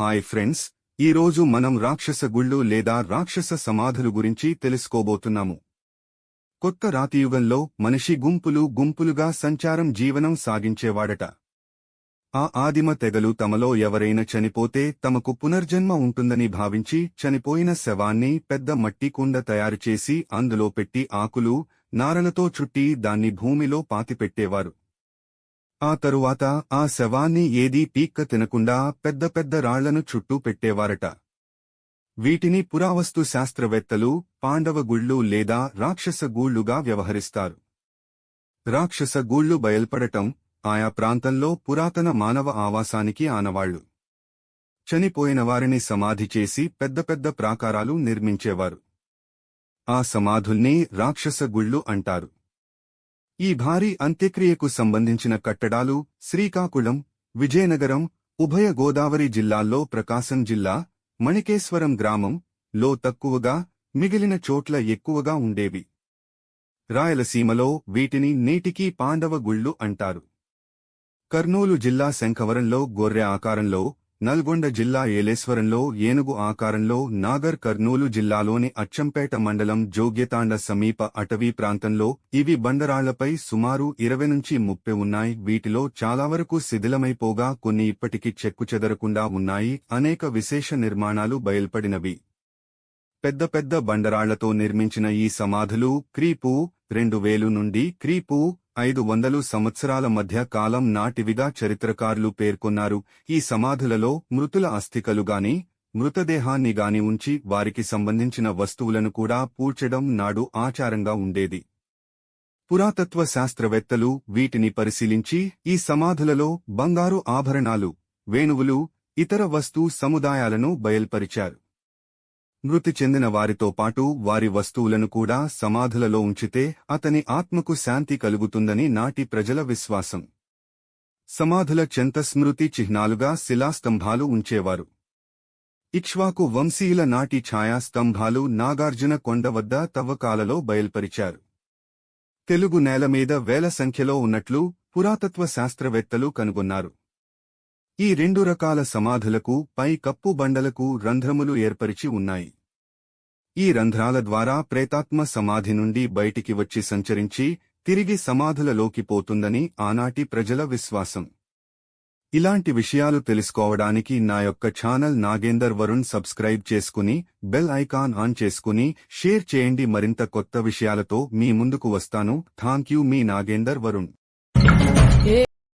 Hi friends ఈరోజు మనం రాక్షస గుళ్ళు లేదా రాక్షస సమాధులు గురించి తెలుసుకోబోతున్నాము. కొత్త రాతియుగంలో మనిషి గుంపులు గుంపులుగా సంచారం జీవనం సాగించేవాడట. ఆ ఆదిమ తెగలు తమలో ఎవరైనా చనిపోతే తమకు పునర్జన్మ ఉంటుందని భావించి చనిపోయిన శవాన్ని పెద్ద మట్టి కుండ తయారుచేసి అందులో పెట్టి ఆకులు నారలతో చుట్టి దాన్ని భూమిలో పాతిపెట్టేవారు. ఆ తరువాత ఆ శవాన్ని ఏదీ పీక్క తినకుండా పెద్ద పెద్ద రాళ్ళను చుట్టూ పెట్టేవారట. వీటిని పురావస్తు శాస్త్రవేత్తలు పాండవ గుళ్ళు లేదా రాక్షస గూళ్ళుగా వ్యవహరిస్తారు. రాక్షస గూళ్ళు బయల్పడటం ఆయా ప్రాంతంలో పురాతన మానవ ఆవాసానికి ఆనవాళ్ళు. చనిపోయిన వారిని సమాధి చేసి పెద్ద పెద్ద ప్రాకారాలు నిర్మించేవారు. ఆ సమాధుల్ని రాక్షస గుళ్ళు అంటారు. ఈ భారీ అంత్యక్రియకు సంబంధించిన కట్టడాలు శ్రీకాకుళం విజయనగరం ఉభయ గోదావరి జిల్లాల్లో ప్రకాశం జిల్లా మణికేశ్వరం గ్రామం లో తక్కువగా మిగిలిన చోట్ల ఎక్కువగా ఉండేవి. రాయలసీమలో వీటిని నేటికీ పాండవ గుళ్ళు అంటారు. కర్నూలు జిల్లా శంఖవరంలో గొర్రె ఆకారంలో నల్గొండ జిల్లా ఏలేశ్వరంలో ఏనుగు ఆకారంలో నాగర్ కర్నూలు జిల్లాలోని అచ్చంపేట మండలం జోగ్యతాండ సమీప అటవీ ప్రాంతంలో ఇవి బండరాళ్ళపై సుమారు ఇరవై నుంచి ముప్పై ఉన్నాయి. వీటిలో చాలా వరకు శిథిలమైపోగా కొన్ని ఇప్పటికీ చెక్కుచెదరకుండా ఉన్నాయి. అనేక విశేష నిర్మాణాలు బయల్పడినవి. పెద్ద పెద్ద బండరాళ్ళతో నిర్మించిన ఈ సమాధులు క్రీపు రెండు వేలు నుండి క్రీపు ఐదు వందలు సంవత్సరాల మధ్య కాలం నాటివిగా చరిత్రకారులు పేర్కొన్నారు. ఈ సమాధులలో మృతుల అస్థికలుగాని మృతదేహాన్ని గాని ఉంచి వారికి సంబంధించిన వస్తువులను కూడా పూడ్చడం నాడు ఆచారంగా ఉండేది. పురాతత్వ శాస్త్రవేత్తలు వీటిని పరిశీలించి ఈ సమాధులలో బంగారు ఆభరణాలు వేణువులు ఇతర వస్తు సముదాయాలను బయల్పరిచారు. మృతి చెందిన వారితో పాటు వారి వస్తువులను కూడా సమాధులలో ఉంచితే అతని ఆత్మకు శాంతి కలుగుతుందని నాటి ప్రజల విశ్వాసం. సమాధుల చెంత స్మృతి చిహ్నాలుగా శిలాస్తంభాలు ఉంచేవారు. ఇక్ష్వాకు వంశీయుల నాటి ఛాయాస్తంభాలు నాగార్జున కొండ వద్ద తవ్వకాలలో బయల్పరిచారు. తెలుగు నేల మీద వేల సంఖ్యలో ఉన్నట్లు పురాతత్వ శాస్త్రవేత్తలు కనుగొన్నారు. ఈ రెండు రకాల సమాధులకు పై కప్పు బండలకు రంధ్రములు ఏర్పరిచి ఉన్నాయి. ఈ రంధ్రాల ద్వారా ప్రేతాత్మ సమాధి నుండి బయటికి వచ్చి సంచరించి తిరిగి సమాధులలోకి పోతుందని ఆనాటి ప్రజల విశ్వాసం. ఇలాంటి విషయాలు తెలుసుకోవడానికి నా యొక్క ఛానల్ నాగేందర్ వరుణ్ సబ్స్క్రైబ్ చేసుకుని బెల్ ఐకాన్ ఆన్ చేసుకుని షేర్ చేయండి. మరింత కొత్త విషయాలతో మీ ముందుకు వస్తాను. థాంక్యూ మీ నాగేందర్ వరుణ్.